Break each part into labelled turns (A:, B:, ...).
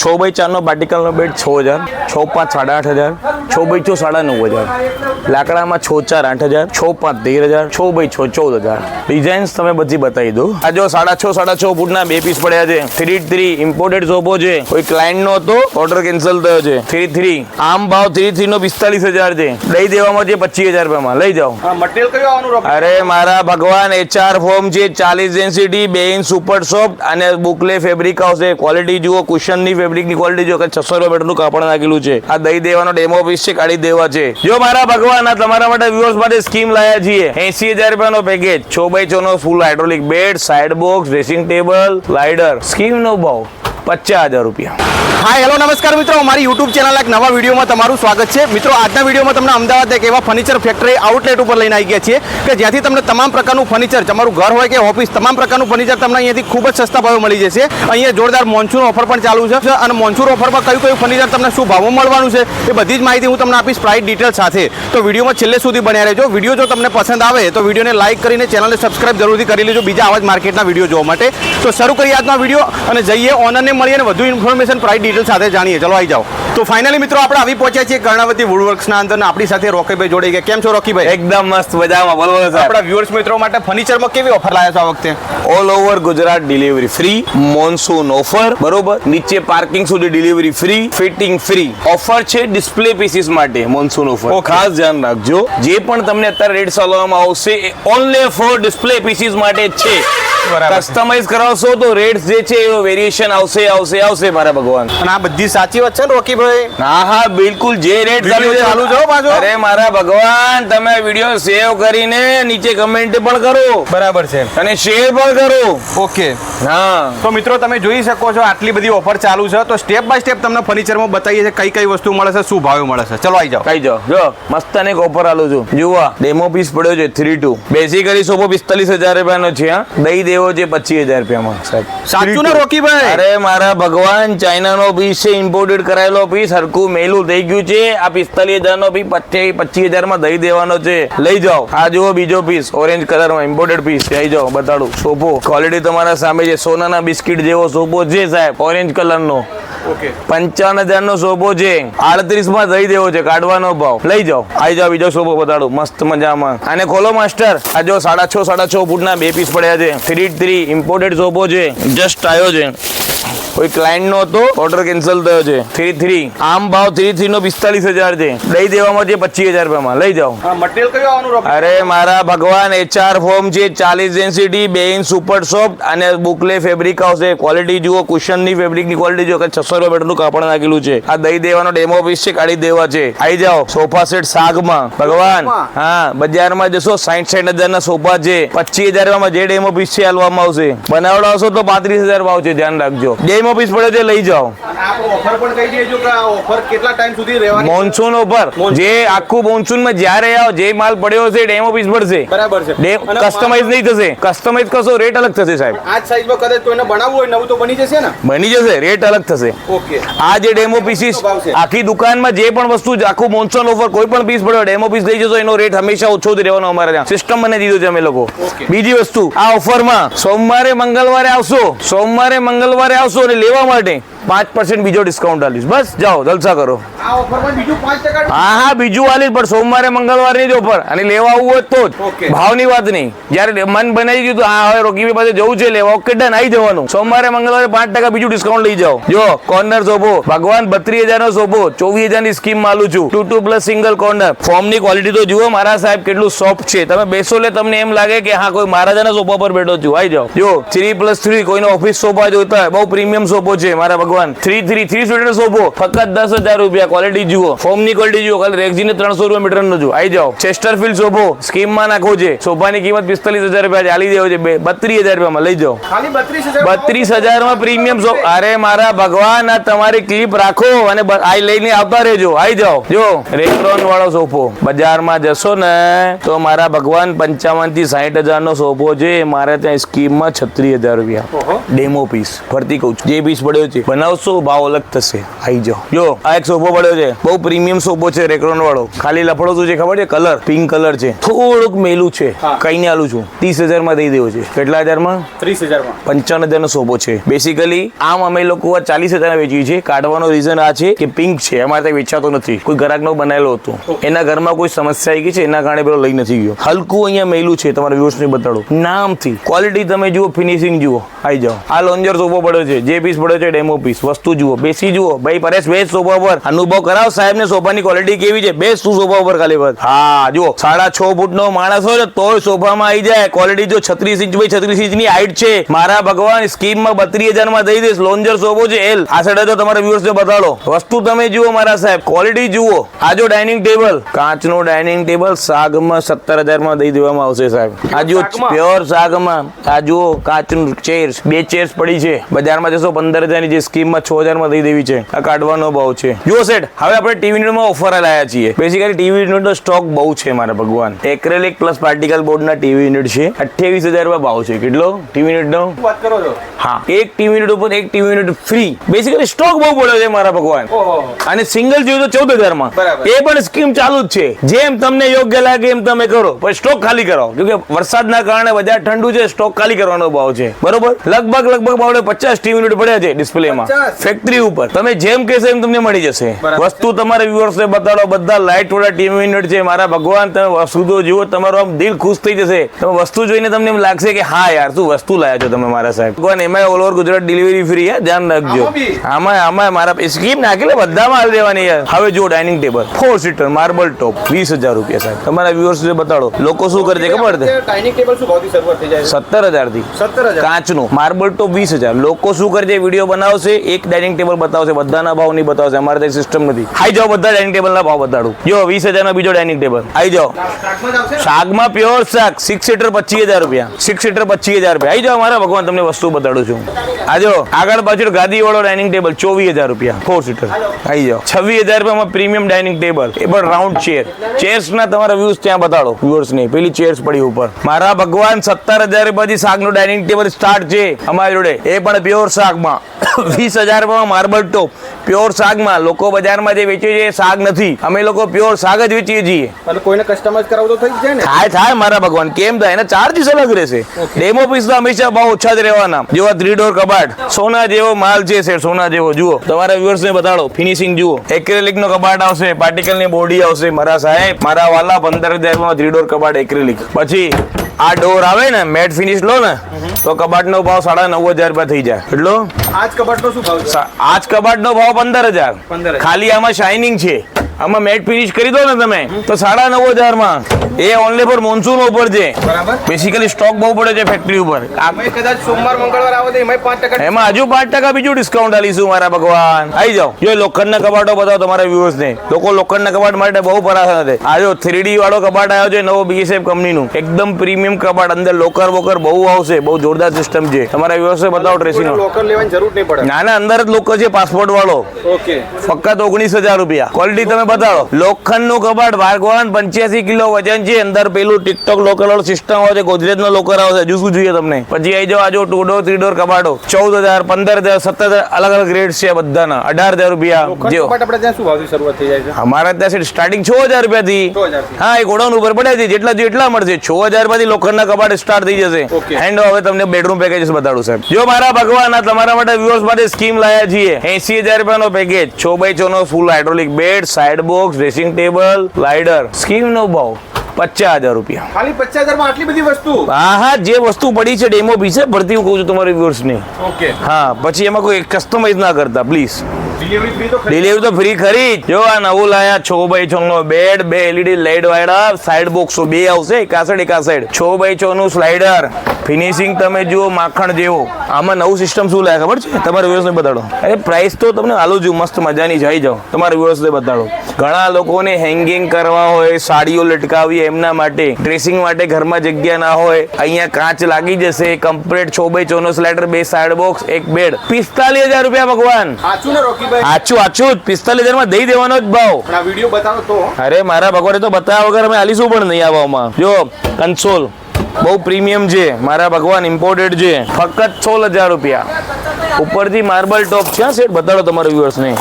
A: છ by ચારનો પાર્ટિકલનો bed છ હજાર છ પાંચ સાડા આઠ હજાર. છ બાય છ સાડા નવ હજાર. લાકડામાં છ ચાર આઠ હજાર છ પાંચ તેર હજાર છ બાય છ ચૌદ હજાર. ડિઝાઇન્સ તમે બધી બતાવી દો. આ જો સાડા છ સાડા છ ફૂટના બે પીસ પડ્યા છે. થ્રી થ્રી ઇમ્પોર્ટેડ સોફો છે. કોઈ ક્લાયન્ટ નો હતો ઓર્ડર કેન્સલ થયો છે. થ્રી થ્રી આમ ભાવ થ્રી થ્રી નો પિસ્તાલીસ હજાર છે. દઈ દેવામાં છે પચીસ હજાર રૂપિયામાં. લઈ જાઓ. અરે મારા ભગવાન એચઆર ફોર્મ છે ચાલીસ ડેન્સિટી બે ઇંચ સુપર સોફ્ટ અને બુકલે ફેબ્રિક આવશે. ક્વોલિટી જુઓ કુશનની ફેબ્રિકની ક્વોલિટી જુઓ કે છસો રૂપિયા મીટરનું કાપડ નાખેલું છે. આ દઈ દેવાનો ડેમો પીસ છે, કાઢી દેવા છે. જો મારા ભગવાન આ તમારા માટે વ્યુઅર્સ માટે સ્કીમ લાયા છીએ. એસી હજાર રૂપિયાનો પેકેજ છ બાય છ નો full hydraulic bed side box dressing table slider scheme નો ભાવ. પચાસ હજાર રૂપિયા.
B: હા, હેલો, નમસ્કાર મિત્રો. મારી યુટ્યુબ ચેનલ એક નવા વિડીયોમાં તમારું સ્વાગત છે. મિત્રો, આજના વિડીયોમાં તમને અમદાવાદ એક એવા ફર્નિચર ફેક્ટરી આઉટલેટ ઉપર લઈને આવી ગયા છીએ કે જ્યાંથી તમને તમામ પ્રકારનું ફર્નિચર તમારું ઘર હોય કે ઓફિસ તમામ પ્રકારનું ફર્નિચર તમને અહીંયાથી ખૂબ જ સસ્તા ભાવે મળી જશે. અહીંયા જોરદાર મોન્સૂન ઓફર પણ ચાલુ છે અને મોન્સૂન ઓફરમાં કયું કયું ફર્નિચર તમને શું ભાવમાં મળવાનું છે એ બધી જ માહિતી હું તમને આપીશ પ્રાઇસ ડિટેલ સાથે. તો વિડીયોમાં છેલ્લે સુધી બન્યા રહેજો. વીડિયો જો તમને પસંદ આવે તો વિડીયોને લાઇક કરીને ચેનલને સબસ્ક્રાઇબ જરૂરથી કરી લેજો બીજા આવા જ માર્કેટના વીડિયો જોવા માટે. તો શરૂ કરીએ આજનો વીડિયો અને જઈએ ઓનરને મળીએ અને વધુ ઇન્ફોર્મેશન પ્રાઇસ ડિટેલ સાથે જાણીએ. ચલો આવી જાઓ. તો ફાઇનલી મિત્રો આપણે આવી પહોંચ્યા છીએ કર્ણાવતી વુડવર્ક્સના અંદર આપણી સાથે રોકીભાઈ જોડાઈ ગયા. કેમ છો રોકીભાઈ?
A: એકદમ મસ્ત મજામાં બોલો
B: આપણા વ્યુઅર્સ મિત્રો માટે ફર્નિચરમાં કેવી ઓફર લાવ્યા છો આ વખતે?
A: All over Gujarat delivery free monsoon offer બરોબર? નીચે પાર્કિંગ સુધી delivery free fitting free offer છે ડિસ્પ્લે પીસીસ માટે મોન્સૂન ઓફર ખાસ ધ્યાન રાખજો. જે પણ તમને અત્યારે રેટ ચાલવામાં આવશે એ ઓનલી ફોર ડિસ્પ્લે પીસીસ માટે છે. કસ્ટમાઇઝ કરાવશો તો રેટ્સ જે છે એ વેરિએશન આવશે આવશે આવશે મારા ભગવાન.
B: અને આ બધી સાચી વાત છે ને રોકીભાઈ?
A: હા હા બિલકુલ જે રેટ
B: ચાલુ છે હો પાછો.
A: અરે મારા ભગવાન તમે વિડિયો સેવ કરીને નીચે કમેન્ટ પણ કરો.
B: બરાબર છે.
A: અને શેર પણ કરો.
B: ઓકે.
A: હા.
B: તો મિત્રો તમે જોઈ શકો છો આટલી બધી ઓફર ચાલુ છે. તો સ્ટેપ બાય સ્ટેપ તમને ફર્નિચરમાં બતાવીએ છે કઈ કઈ વસ્તુ મળે છે શું ભાવે મળે છે. ચલો આવી જાઓ.
A: કઈ જાઓ. જો મસ્ત અને ઓફર આલું છું. જુઓ ડેમો પીસ પડ્યો છે થ્રી ટુ બેઝિકલી સોફો પિસ્તાલીસ હજાર રૂપિયાનો છે હા. દઈ દેવો છે પચીસ હજાર રૂપિયામાં સાહેબ.
B: સાચું ને રોકીભાઈ?
A: અરે મારા ભગવાન ચાઇનાનો પીસ છે ઇમ્પોર્ટેડ કરાયેલો પીસ હરકું મેલું થઈ ગયું છે. આ પિસ્તાલીસ હજારનો પીસ પચીસ પચીસ હજારમાં દઈ દેવાનો છે. લઈ જાઓ. આ જુઓ બીજો પીસ ઓરેન્જ કલરમાં ઇમ્પોર્ટેડ પીસ લઈ જાઓ બતાડું. સોફો. ક્વોલિટી તમારા સામે છે. સોનાના બિસ્કિટ જેવો સોફો છે સાહેબ. ઓરેન્જ કલરનો
B: નો
A: પંચાવન હજાર નો સોફો છે. આડત્રીસમાં દઈ દેવો છે કાઢવાનો ભાવ. લઈ જાઓ. આવી જાઓ બીજો સોફો બતાડું. મસ્ત મજામાં. અને ખોલો માસ્ટર. આ જો સાડા છ સાડા છ ફૂટના બે પીસ પડ્યા છે. થ્રી થ્રી ઇમ્પોર્ટેડ સોફો છે. જસ્ટ આવ્યો છે. કોઈ ક્લાયન્ટ નો હતો ઓર્ડર કેન્સલ થયો છે. થ્રી થ્રી આમ ભાવ થ્રી થ્રી નો પિસ્તાલીસ હજાર છે. દઈ દેવામાં છે પચીસ હજાર રૂપિયામાં. લઈ જાઓ.
B: મટીરિયલ કયું આવવાનું
A: અરે મારા ભગવાન એચઆર ફોર્મ છે ચાલીસ ડેન્સિટી બે ઇંચ સુપર સોફ્ટ અને બુકલે ફેબ્રિક આવશે. ક્વોલિટી જુઓ કુશનની ફેબ્રિકની ક્વોલિટી જુઓ કે છસો રૂપિયા મીટરનું કાપડ નાખેલું છે. આ દઈ દેવાનો ડેમો પીસ છે કાઢી દેવા છે. આવી જાઓ સોફા સેટ સાગમાં. ભગવાન હા બજારમાં જશો સાઠ સાઠ હજાર ના સોફા છે. પચીસ હજારમાં જે ડેમો પીસ છે હાલવામાં આવશે. બનાવડાવશો તો પાંત્રીસ હજાર ભાવ છે ધ્યાન રાખજો. ડેમો ઓફિસ પડે છે લઈ જાઓ.
B: મોન્સૂન ઓફર પણ કહી દેજો કે ઓફર કેટલા ટાઈમ સુધી રહેવાની?
A: મોન્સૂન ઉપર જે આખું મોન્સૂનમાં જ્યારે આવો જે માલ પડ્યો છે ડેમ ઓફિસ પડશે
B: બરાબર છે.
A: કસ્ટમાઇઝ નહીં થશે. કસ્ટમાઇઝ કરશો રેટ અલગ થશે સાહેબ.
B: આ સાઈઝમાં કદાચ કોઈને બનાવવું હોય નવું તો બની જશે ને?
A: બની જશે રેટ અલગ થશે.
B: ઓકે.
A: આ જે ડેમો પીસીસ? આખી દુકાનમાં જે પણ વસ્તુ આખું મોન્સૂન ઓફર કોઈ પણ પીસ પડ્યો ડેમો પીસ લઈ જશો એનો રેટ હંમેશા ઓછો જ રહેવાનો અમારે ત્યાં. સિસ્ટમ મને દીધો છે અમે લોકો. બીજી વસ્તુ આ ઓફરમાં સોમવારે મંગળવારે આવશો. સોમવારે મંગળવારે આવશો અને લેવા માટે. પાંચ પર્સન્ટ બીજો ડિસ્કાઉન્ટ આલીશ. બસ જાઓ જલસા કરો. હા હા બીજું આલીશ પણ સોમવારે મંગળવારે જ ઓફર અને લેવા આવવું હોય તો જ. ભાવની વાત નહીં. જ્યારે મન બનાવી ગયું તો હા હવે રોકી પાસે જવું છે લેવા. ઓકે ડન આવી જવાનું. સોમવારે મંગળવારે પાંચ ટકા બીજું ડિસ્કાઉન્ટ લઈ જાઓ. જો કોર્નર સોફો ભગવાન બત્રીસ હજાર નો સોફો ચોવીસ હજારની સ્કીમ માલું છું. Two two plus single corner ફોર્મની ક્વોલિટી તો જુઓ મારા સાહેબ કેટલું સોફ્ટ છે. તમે બેસો એટલે તમને એમ લાગે કે હા કોઈ મહારાજાના સોફા પર બેઠો છું. આવી જાઓ. જો થ્રી પ્લસ થ્રી કોઈનો ઓફિસ સોફા જોઈતા હોય બહુ પ્રીમિયમ સોફો છે. મારા ભગવાન. થ્રી થ્રી થ્રી સીટર સોફો ફક્ત દસ હજાર રૂપિયા ક્વોલિટી જુઓ. ફોર્મની ક્વોલિટી જુઓ. ખાલી રેક્ઝીને ત્રણસો રૂપિયા મીટર નો જુઓ. આવી જાઓ. ચેસ્ટરફિલ્ડ સોફો સ્કીમમાં નાખો છે સોફાની કિંમત પિસ્તાલીસ હજાર રૂપિયા ચાલી દેવો છે. બત્રીસ હજાર રૂપિયામાં લઈ જાઓ.
B: ખાલી બત્રીસ
A: હજારમાં પ્રીમિયમ સો અરે મારા ભગવાન આ તમારી ક્લિપ રાખો અને આ લઈને આવતા રહેજો. આવી જાઓ. જો રેક્રોન વાળો સોફો બજારમાં જશો ને તો મારા ભગવાન પંચાવનથી સાહીઠ હજાર નો સોફો છે. મારે ત્યાં સ્કીમમાં છત્રીસ હજાર રૂપિયા. ડેમો પીસ ફરતી કહું જે પીસ પડ્યો છે. બનાવશો ભાવ અલગ થશે. આવી જાઓ. જો આ એક સોફો પડ્યો છે. બહુ પ્રીમિયમ સોફો છે રેક્રોન વાળો. ખાલી લફડો શું છે ખબર છે? કલર. પિંક કલર છે. થોડુંક મેલું છે.
B: હા.
A: કઈ ને આલું છું. ત્રીસ હજારમાં દઈ દેવો છે. કેટલા હજારમાં?
B: ત્રીસ હજારમાં.
A: પંચાવન હજાર નો સોફો છે. બેસિકલી આમ અમે લોકો આ ચાલીસ હજાર વેચીએ છીએ. કાઢવાનો રીઝન આ છે કે પિંક છે. અમારે ત્યાં વેચાતો નથી. કોઈ ગ્રાહક નો બનાવેલો હતો. એના ઘરમાં કોઈ સમસ્યા આવી ગઈ છે? એના કારણે પેલો લઈ નથી ગયો. હલકું અહીંયા મેલું છે. તમારે વ્યુઅર્સ ને બતાડો. નામથી. ક્વોલિટી તમે જુઓ ફિનિશિંગ જુઓ. આવી જાઓ. આ લોન્જર સોફો પડ્યો છે. જે પીસ પડ્યો છે ડેમો પીસ વસ્તુ જુઓ બેસી જુઓ. ભાઈ પરેશ બેસ સોફા પર અનુભવ કરાવ સાહેબ ને સોફાની ક્વોલિટી કેવી છે? બેસ તું સોફા ઉપર ખાલી બસ. હા જુઓ. સાડા છ ફૂટ નો માણસ હોય ને તોય સોફામાં આવી જાય. ક્વોલિટી જો છત્રીસ ઇંચ ભાઈ છત્રીસ ઇંચની હાઈટ છે. મારા ભગવાન સ્કીમમાં બત્રીસ હજારમાં દઈ દઈશ. લોન્જર સોફો છે. એલ. આ સાઈડે તો તમારા વ્યુઅર્સ ને બતાડો. વસ્તુ તમે જુઓ મારા સાહેબ. ક્વોલિટી જુઓ. આ જો ડાઇનિંગ ટેબલ કાચનો ડાઇનિંગ ટેબલ સાગમાં સત્તર હજારમાં દઈ દેવામાં આવશે સાહેબ. આ
B: જુઓ?
A: પ્યોર સાગમાં. આ જુઓ કાચનું ચેર્સ બે ચેર્સ પડી છે. બજારમાં જશો પંદર હજારની જે સ્કીમમાં છ હજારમાં દઈ દેવી છે. આ કાઢવાનો ભાવ છે. જુઓ સેટ હવે આપણે ટીવી યુનિટમાં ઓફર લાયા છીએ. બેસિકલી ટીવી યુનિટનો સ્ટોક બહુ છે મારા ભગવાન. એક્રેલિક પ્લસ પાર્ટિકલ બોર્ડના ટીવી યુનિટ છે. અઠ્યાવીસ હજારમાં ભાવ છે. કેટલો? ટીવી યુનિટનો
B: વાત કરો છો.
A: હા. એક ટીવી યુનિટ ઉપર એક TV unit free basically stock બહુ પડ્યો છે મારા ભગવાન. અને સિંગલ જોઈએ તો ચૌદ
B: હજારમાં
A: એ પણ સ્કીમ ચાલુ જ છે. જેમ તમને યોગ્ય લાગે એમ તમે કરો. પણ સ્ટોક ખાલી કરાવો. કેમકે વરસાદના કારણે બજાર ઠંડુ છે સ્ટોક ખાલી કરવાનો ભાવ છે. બરોબર? લગભગ લગભગ ભાવ પચાસ ટીવી યુનિટ પડ્યા છે ડિસ્પ્લેમાં
B: 50?
A: ફેક્ટરી ઉપર. તમે જેમ કહેશો એમ તમને મળી જશે. વસ્તુ તમારે વ્યુઅર્સ ને બતાડો બધા લાઇટ વાળા ટીમ યુનિટ છે મારા ભગવાન તમે વસ્તુ તો જુઓ તમારું આમ દિલ ખુશ થઈ જશે. તમે વસ્તુ જોઈને તમને એમ લાગશે કે હા યાર શું વસ્તુ લાયા છો તમે મારા સાહેબ? ભગવાન એમાં all over Gujarat delivery free હે ધ્યાન રાખજો.
B: આમાં?
A: આમાં મારા સ્કીમ નાખેલે બધામાં હાલ દેવાની યાર હવે જો dining table four seater marble top વીસ હજાર રૂપિયા સાહેબ. તમારા વ્યુઅર્સ બતાડો. લોકો શું કરે છે ખબર છે?
B: ડાઇનિંગ ટેબલ શું ભાવથી શરૂઆત થઈ જાય
A: સત્તર હજારથી
B: સત્તર હજાર.
A: કાચનું. માર્બલ ટોપ વીસ હજાર. લોકો શું કરે છે વીડિયો બનાવશે એક ડાઇનિંગ ટેબલ બતાવશે, બધાના ભાવ નહીં બતાવશે, અમારે ત્યાં સિસ્ટમ નથી. આઈ જાઓ બધા ડાઇનિંગ ટેબલ ના ભાવ બતાડું. જો, વીસ હજાર નો બીજો ડાઇનિંગ ટેબલ આઈ જાઓ.
B: શાકમાં ને?
A: પ્યોર શાક સિક્સ સીટર પચીસ હજાર રૂપિયા. સિક્સ સીટર પચીસ હજાર રૂપિયા. આઈ જાઓ, મારા ભગવાન, તમને વસ્તુ બતાડું છું. આજો આગળ પાછળ ગાદી વાળો ડાઇનિંગ ટેબલ ચોવીસ હજાર રૂપિયા. ફોર સીટર આઈ જાઓ. છવ્વીસ હજાર રૂપિયામાં પ્રીમિયમ ડાઇનિંગ ટેબલ એ પણ રાઉન્ડ ચેર ચેર્સ ના તમારા વ્યૂઝ ત્યાં બતાડો. વ્યુઅર્સની પેલી ચેર્સ પડી ઉપર. મારા ભગવાન, સત્તર હજાર રૂપિયાથી શાકનું ડાઇનિંગ ટેબલ સ્ટાર્ટ છે. અમારી જોડે. એ પણ પ્યોર શાકમાં. વીસ હજાર હજારમાં માર્બલ ટોપ. પ્યોર શાકમાં લોકો બજારમાં જે વેચે છે એ શાક નથી. અમે લોકો પ્યોર શાક જ વેચીએ છીએ.
B: અને કોઈને કસ્ટમાઇઝ કરાવવું તો થઈ જાય ને?
A: થાય થાય મારા ભગવાન. કેમ થાય? એના ચાર્જીસ અલગ રહેશે. ડેમો પીસ તો હંમેશા બહુ ઓછા જ રહેવાના. જેવા થ્રી ડોર કબાટ સોના જેવો માલ છે સર સોના જેવો. જુઓ તમારા વ્યુઅર્સ ને બતાડો. ફિનિશિંગ જુઓ. એક્રેલિક નો કબાટ આવશે પાર્ટિકલની બોડી આવશે. મારા સાહેબ મારા વાલા પંદર હજારમાં થ્રી ડોર કબાટ એક્રેલિક પછી આ ડોર આવે ને મેટ ફિનિશ લો ને તો કબાટ નો ભાવ સાડા નવ હજાર રૂપિયા થઈ જાય. એટલો?
B: આ જ કબાટનો શું ભાવ છે?
A: સા- આજ કબાટ નો ભાવ પંદર હજાર. ખાલી આમાં શાઇનિંગ છે. આમાં મેટ ફિનિશ કરી દો ને તમે. તો સાડા નવ હજારમાં એ ઓનલી ફોર મોન્સૂન ઉપર છે. બેસિકલી સ્ટોક બહુ પડે છે ફેક્ટરી ઉપર.
B: કદાચ સોમવાર મંગળવાર આવો તો એમાં પાંચ ટકા
A: એમાં હજુ પાંચ ટકા બીજું ડિસ્કાઉન્ટ આલીશું મારા ભગવાન. આવી જાઓ. જો લોખંડના કબાટો બતાવો તમારા વ્યુઅર્સ ને. લોકો લોખંડના કબાટ માટે બહુ પરાશા છે આ જો થ્રી વાળો કબાટ આવ્યો છે નવો બીએસએફ કંપનીનું એકદમ પ્રીમિયમ કબાટ અંદર લોકર વોકર બહુ આવશે. બહુ જોરદાર સિસ્ટમ છે. તમારા વ્યુઅર્સ બતાવો ડ્રેસિંગ
B: લોકર લેવાની જરૂર નહીં પડે.
A: નાના અંદર જ લોકર છે પાસપોર્ટ વાળો.
B: ઓકે
A: ફક્ત ઓગણીસ હજાર રૂપિયા. ક્વોલિટી તમે બતાડો. લોખંડનું કબાટ ભાર્ગવાન પંચ્યાસી કિલો વજન છે. અંદર પેલું ટિકટોક લોકર સિસ્ટમ હોય છે. ગોદરેજ નો લોકર આવે છે. હજુ શું જોઈએ તમને. પછી આવી જાઓ આજો ટુ ડોર થ્રી ડોર કબાટો. ચૌદ હજાર પંદર હજાર સત્તર હજાર અલગ અલગ રેટ છે બધાના. અઢાર હજાર રૂપિયા જેવો. અમારા ત્યાં સ્ટાર્ટિંગ છ હજાર
B: 6,000 થી.
A: હા એ ગોડાઉન ઉપર પડે છે. જેટલા જોઈએ એટલા મળશે. છ હજાર રૂપિયાથી લોખંડના કબાટ સ્ટાર્ટ થઈ જશે. એન્ડ હવે તમને બેડરૂમ પેકેજ બતાડું સાહેબ. જો મારા ભગવાન તમારા માટે વ્યુઅર્સ માટે સ્કીમ લાયા છીએ. એસી હજાર રૂપિયાનો પેકેજ છ બાય છ નો full hydraulic bed side box dressing table slider scheme નો ભાવ પચાસ હજાર રૂપિયા.
B: ખાલી પચાસ હજારમાં આટલી બધી વસ્તુ?
A: હા હા જે વસ્તુ પડી છે ડેમો પીસે ભરતી હું કહું છું તમારી વ્યુઅર્સની
B: ઓકે.
A: હા પછી એમાં કોઈ કસ્ટમાઇઝ ના કરતા પ્લીઝ
B: ડિલિવરી તો
A: ફ્રી ખરી જો. આ નવું લાયા છ બાય છો નો બેડ બે એલઈડી લાઇટ વાળા સાઈડ બોક્સો બે આવશે એકા સાઈડ એકા સાઈડ છ બાય છ નું સ્લાઇડર ફિનિશિંગ તમે જુઓ માખણ જેવો. આમાં નવું સિસ્ટમ શું લાયા ખબર છે? તમારા વ્યુઅર્સને બતાડો. અરે પ્રાઇસ તો તમને હાલો જો મસ્ત મજાની જઈ જાઓ. તમારા વ્યુઅર્સને બતાડો. ઘણા લોકોને હેંગિંગ કરવા હોય સાડીઓ લટકાવી એમના માટે. ડ્રેસિંગ માટે ઘરમાં જગ્યા ના હોય. અહીંયા કાચ લાગી જશે. કમ્પ્લીટ છો બાય ચોનો નો સ્લાઇડર બે સાઇડ બોક્સ એક બેડ પિસ્તાલીસ હજાર રૂપિયા ભગવાન.
B: ને રોકીભાઈ
A: આચું આચું પિસ્તાલીસ હજારમાં દઈ દેવાનો જ ભાવ.
B: આ વીડિયો બતાવો તો.
A: અરે મારા ભગવાને તો બતાવ્યા વગર અમે આલીશું પણ નહીં આ ભાવમાં જો કન્સોલ બહુ પ્રીમિયમ છે. મારા ભગવાન ઇમ્પોર્ટેડ છે. ફક્ત સોળ હજાર રૂપિયા. ઉપરથી માર્બલ ટોપ છે? સેટ બતાડો તમારા વ્યુઅર્સ ને.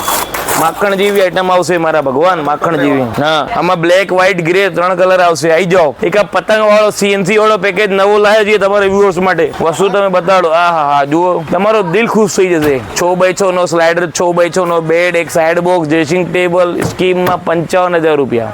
A: માખણ જેવી આઈટમ આવશે મારા ભગવાન માખણ જેવી. હા આમાં બ્લેક વ્હાઈટ ગ્રે ત્રણ કલર આવશે. આવી જાઓ. એક આ પતંગ વાળો સીએનસી વાળો પેકેજ નવો લાવ્યો છે તમારા વ્યુઅર્સ માટે. વસ્તુ તમે બતાડો. આ હા હા જુઓ. તમારો દિલ ખુશ થઈ જશે. છ બાય છ નો સ્લાઇડર છ બાય છ નો બેડ એક સાઈડ બોક્સ ડ્રેસિંગ ટેબલ સ્કીમમાં પંચાવન હજાર રૂપિયા.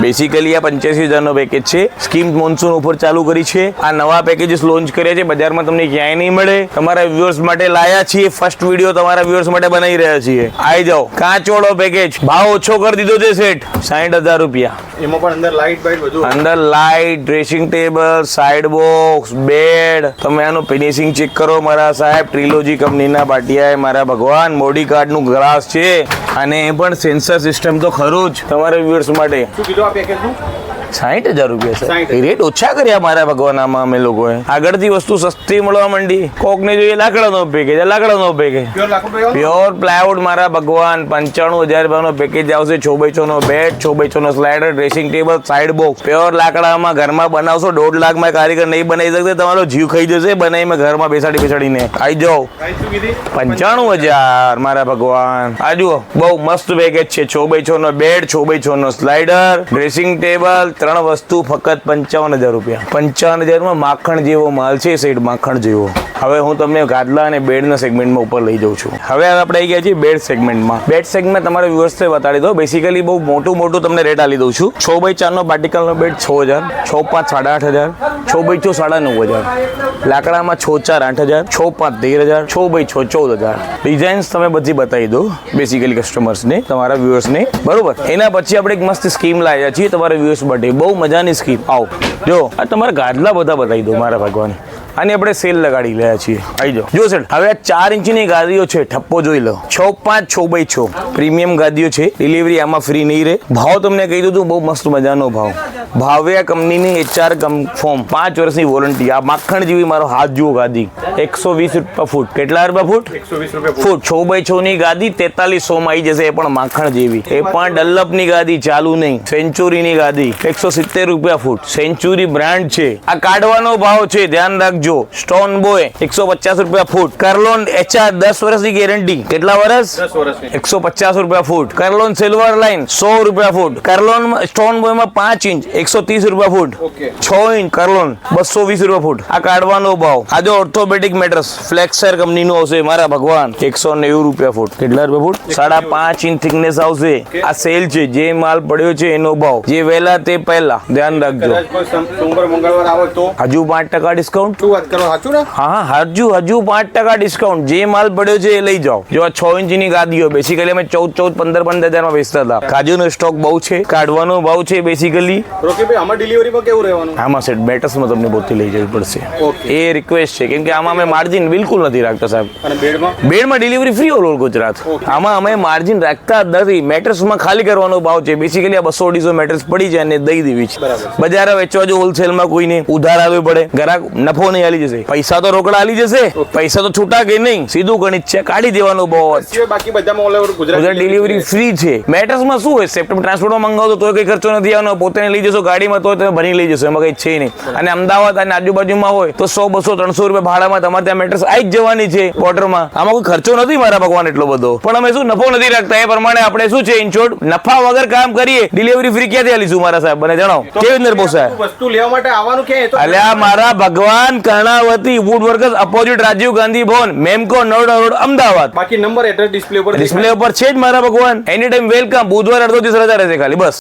A: બેસિકલી આ પંચ્યાસી હજાર નો પેકેજ છે. સ્કીમ મોન્સૂન ઓફર ચાલુ કરી છે. આ નવા પેકેજીસ લોન્ચ કર્યા છે. બજારમાં તમને ક્યાંય નહીં મળે. તમારા વ્યુઅર્સ માટે લાયા છીએ. ફર્સ્ટ વીડિયો તમારા વ્યુઅર્સ માટે બનાવી રહ્યા છીએ. આવી જાઓ. કાચવાળો પેકેજ ભાવ ઓછો કરી દીધો છે સેઠ સાઠ હજાર રૂપિયા.
B: એમાં પણ અંદર લાઇટ બાઇટ બધું
A: અંદર light dressing table side box bed તમે આનું ફિનિશિંગ ચેક કરો મારા સાહેબ. ટ્રિલોજી કંપનીના પાટિયાએ મારા ભગવાન મોડી કાર્ડનું ગ્લાસ છે. અને એ પણ સેન્સર સિસ્ટમ તો ખરું જ. તમારા વ્યુઅર્સ માટે.
B: શું કીધું આ પેકેજનું
A: સાઠ હજાર રૂપિયા
B: 60,000.
A: છે રેટ ઓછા કર્યા મારા ભગવાન આમાં અમે લોકોએ. આગળથી વસ્તુ સસ્તી મળવા માંડી. કોકને જોઈએ લાકડાનો પેકેજ લાકડાનો પેકેજ
B: પ્યોર
A: પ્લાયવુડ મારા ભગવાન પંચાણું હજાર રૂપિયાનો પેકેજ આવશે. છ બાય છ નો બેડ છ બાય છ નો slider dressing table side box pure લાકડામાં ઘરમાં બનાવશો દોઢ લાખમાં કારીગર નહીં બનાવી શકતે તમારો જીવ ખાઈ જશે બનાવીને ઘરમાં બેસાડી બેસાડીને. આવી જાઓ. પંચાણું હજાર મારા ભગવાન. આ જુઓ બહુ મસ્ત પેકેજ છે. છ બાય છ નો બેડ છ બાય છ નો સ્લાઇડર ડ્રેસિંગ ટેબલ ત્રણ વસ્તુ ફક્ત પંચાવન હજાર રૂપિયા. પંચાવન હજારમાં માખણ જેવો માલ છે સાઈડ માખણ જેવો. હવે હું તમને ગાદલા અને બેડના સેગમેન્ટમાં ઉપર લઈ જાઉં છું. હવે આપણે આવી ગયા છીએ બેડ સેગમેન્ટમાં બેડ સેગમેન્ટ તમારે વ્યવસ્થિત બતાડી દો બેસિકલી બહુ મોટું મોટું તમને રેટ આપી દઉં છું. છ બાય ચારનો પાર્ટિકલનો બેડ છ હજાર, છ પાંચ સાડા આઠ હજાર, છ બાય છ સાડા નવ હજાર. લાકડામાં છ ચાર આઠ હજાર, છ પાંચ તેર હજાર, છ બાય છ ચૌદ હજાર. ડિઝાઇન્સ તમે બધી બતાવી દો બેસિકલી કસ્ટમર્સને તમારા વ્યૂઅર્સને બરોબર? એના પછી આપણે એક મસ્ત સ્કીમ લાવ્યા છીએ. તમારા વ્યૂઅર્સ માટે બહુ મજાની સ્કીમ. આવો. જો, આ તમારા ગાદલા બધા બતાવી દો મારા ભગવાન. આની આપણે સેલ લગાડી રહ્યા છીએ. આવી જાઓ. જો સર હવે આ ચાર ઇંચની ગાદીઓ છે, ઠપ્પો જોઈ લો. છ પાંચ, છ બાય છ. પ્રીમિયમ ગાદીઓ છે. ડિલિવરી આમાં ફ્રી નહીં રહે. ભાવ તમને કહી દીધું બહુ મસ્ત મજાનો ભાવ. ભાવ્યા કંપનીની એચઆર ફોર્મ. પાંચ વર્ષની વોરંટી. આ માખણ જેવી મારો હાથ જુઓ ગાદી. એકસો વીસ રૂપિયા ફૂટ. કેટલા રૂપિયા ફૂટ?
B: એકસો વીસ રૂપિયા
A: ફૂટ. છ બાય છ ની ગાદી તેતાલીસો માં આવી જશે. એ પણ માખણ જેવી. એ પણ ડલ્લપની ગાદી ચાલુ નહીં. સેન્ચુરી ની ગાદી એકસો સિત્તેર રૂપિયા ફૂટ. સેન્ચુરી બ્રાન્ડ છે. આ કાઢવાનો ભાવ છે. ધ્યાન રાખજો. સ્ટોન બોય એકસો પચાસ રૂપિયા ફૂટ. કરલોન એચઆર દસ વર્ષની ગેરંટી. કેટલા વર્ષ એકસો પચાસ રૂપિયા ફૂટ. કરલોન સિલ્વર લાઈન સો રૂપિયા ફૂટ. કરલોન સ્ટોન બોયમાં પાંચ ઇંચ. એકસો ત્રીસ રૂપિયા ફૂટ. છ ઇંચ કરલોન બસો વીસ રૂપિયા ફૂટ. આ કાઢવાનો ભાવ આ જો ઓર્થોપેડિક મેટર્સ ફ્લેક્સર કંપનીનું આવશે મારા ભગવાન. એકસો નેવું રૂપિયા ફૂટ. કેટલા રૂપિયા ફૂટ? સાડા પાંચ ઇંચ થિકનેસ આવશે. આ સેલ છે જે માલ પડ્યો છે એનો ભાવ જે વહેલા તે પહેલા. ધ્યાન રાખજો. હજુ પાંચ ટકા ડિસ્કાઉન્ટ
B: શું વાત કરો સાચું ને?
A: હા હા હજુ હજુ પાંચ ટકા ડિસ્કાઉન્ટ જે માલ પડ્યો છે એ લઈ જાઓ. જો આ છ ઇંચની ગાદીઓ બેસિકલી અમે ચૌદ ચૌદ પંદર પંદર હજારમાં વેચતા હતા. કાજુનો સ્ટોક બહુ છે કાઢવાનો ભાવ છે બેસિકલી
B: રોકીભાઈ આમાં ડિલિવરીમાં કેવું રહેવાનું?
A: આમાં સેટ બેટર્સમાં તમને પોતે લઈ જવી પડશે. એ રિક્વેસ્ટ છે કેમ કે આમાં અમે માર્જિન બિલકુલ નથી રાખતા સાહેબ.
B: અને બેડમાં?
A: બેડમાં delivery free all over Gujarat. આમાં અમે માર્જિન રાખતા નથી. મેટ્રેસમાં ખાલી કરવાનો ભાવ છે. બેસિકલી આ બસો અઢીસો મેટ્રેસ પડી જાય અને દઈ દેવી છે. બજાર વેચવા જો હોલસેલમાં કોઈને ઉધાર આવવી પડે. ગ્રાહક નફો નહીં આલી જશે. પૈસા તો રોકડા આલી જશે. પૈસા તો છૂટા કે નહીં? સીધું ગણિત છે. કાઢી દેવાનો ભાવ
B: બાકી બધામાં all over Gujarat
A: Gujarat delivery free છે. મેટર્સમાં શું હોય? સેપ્ટેમ્બર ટ્રાન્સપોર્ટમાં મંગાવો તો કઈ ખર્ચો નથી આવવાનો. પોતાને લઈ જશો ગાડીમાં તો તમે ભરી લઈ જશો એમાં કઈ છે નહીં. અને અમદાવાદ અને આજુબાજુમાં હોય તો સો બસો ત્રણસો રૂપિયા ભાડામાં તમારે ત્યાં મેટર્સ આવી જ જવાની છે બોર્ડરમાં આમાં કોઈ ખર્ચો નથી મારા ભગવાન એટલો બધો. પણ અમે શું નફો નથી રાખતા. એ પ્રમાણે આપણે શું છે ઇનશોર્ટ નફા વગર કામ કરીએ ડિલિવરી ફ્રી ક્યાંથી આલીશું મારા સાહેબ? મને જણાવો. કેવી અંદર પોસાય
B: વસ્તુ લેવા માટે આવવાનું ક્યાં
A: અલ્યા મારા ભગવાન Karnavati wood workers opposite Rajiv Gandhi Bhavan Memco નોડા road Ahmedabad.
B: બાકી નંબર એડ્રેસ ડિસ્પ્લે ઉપર
A: ડિસ્પ્લે ઉપર છે જ મારા ભગવાન. એની ટાઈમ વેલકમ બુધવાર અડધો દિવસ રજા રહેશે ખાલી બસ.